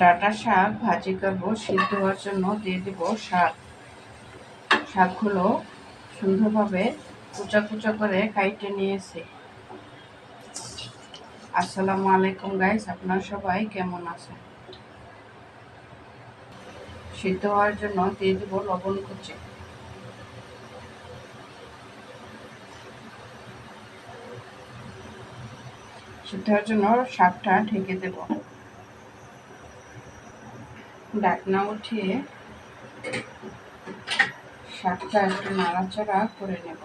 Data শাক ভাজি করব, সিদ্ধ হওয়ার জন্য দিয়ে দিব শাক। শাকগুলো সুন্দরভাবে কুচা কুচা করে কাইটে নিয়েছি। আসসালামু আলাইকুম গাইস আপনারা সবাই কেমন আছেন? সিদ্ধ হওয়ার জন্য দিয়ে দিব লবণ কুচি। সিদ্ধ হওয়ার জন্য শাকটা ঢেকে দেব। ডাকনা উঠিয়ে শাকটা একটু নাড়াচাড়া করে নেব।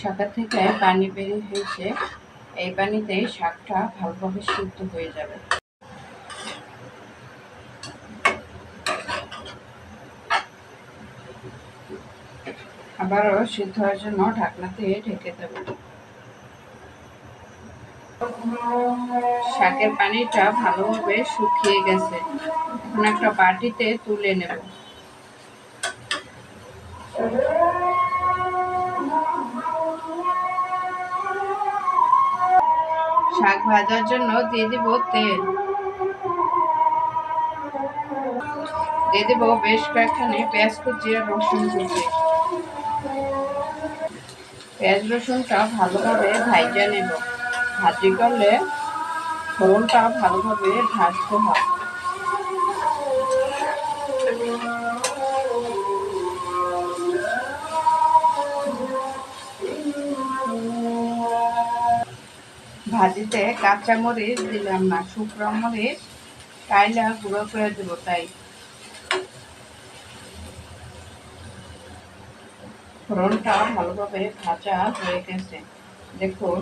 শাকের থেকে পানি বেরিয়ে হয়েছে, এই পানিতেই শাকটা ভালোভাবে সিদ্ধ হয়ে যাবে। আবারও সিদ্ধ হওয়ার জন্য ঢাকনাতে ঢেকে দেব। শাকের পানিটা ভালোভাবে শুকিয়ে গেছে। এখন একটা বাটিতে তুলে নেব। শাক ভাজার জন্য দিয়ে দিব তেল। দিয়ে দেবো বেশ কয়েকখানি পেঁয়াজ কুচি আর রসুন কুচি। পেঁয়াজ রসুনটা ভালোভাবে ভাইজা নেব। ভাজি করলে ফোড়নটা ভালোভাবে ভাজতে হয়। ভাজিতে কাঁচা মরিচ দিলাম না, শুকনো মরিচ, কাইলা গুঁড়ো করে দেবো তাই। ফোড়নটা ভালোভাবে ভাজা হয়ে গেছে। দেখুন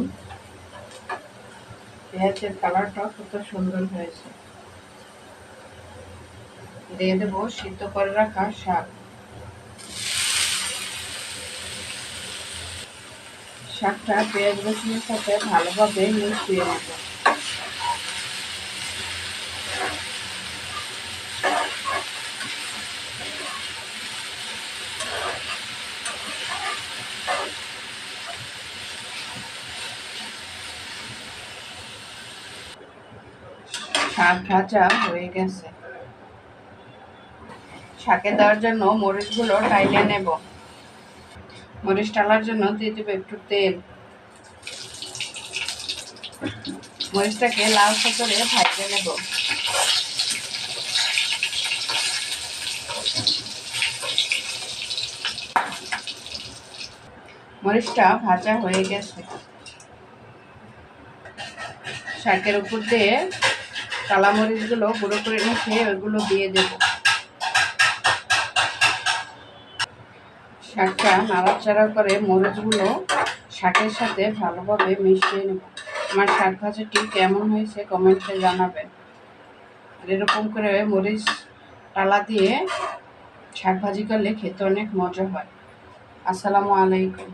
পেঁয়াজের কালারটা কত সুন্দর হয়েছে। দিয়ে দেব সিদ্ধ করে রাখা শাক। শাকটা পেঁয়াজ রসুনের সাথে ভালোভাবে মিশিয়ে নেব। শাক হয়ে গেছে। শাকে দেওয়ার জন্য মরিচগুলো টাইলে নেব। মরিচ টালার জন্য দিয়ে দেবো একটু তেল। মরিচটাকে লাল নেব। মরিচটা ভাজা হয়ে গেছে। শাকের উপর দিয়ে কালা মরিচগুলো গুঁড়ো করে নিচ্ছে ওইগুলো দিয়ে দেব। শাকটা নাড়াচাড়া করে মরিচগুলো শাকের সাথে ভালোভাবে মিশিয়ে নেব। আমার শাক ভাজাটি কেমন হয়েছে কমেন্টে জানাবেন। আর এরকম করে মরিচ টালা দিয়ে শাক ভাজি করলে খেতে অনেক মজা হয়। আসসালামু আলাইকুম।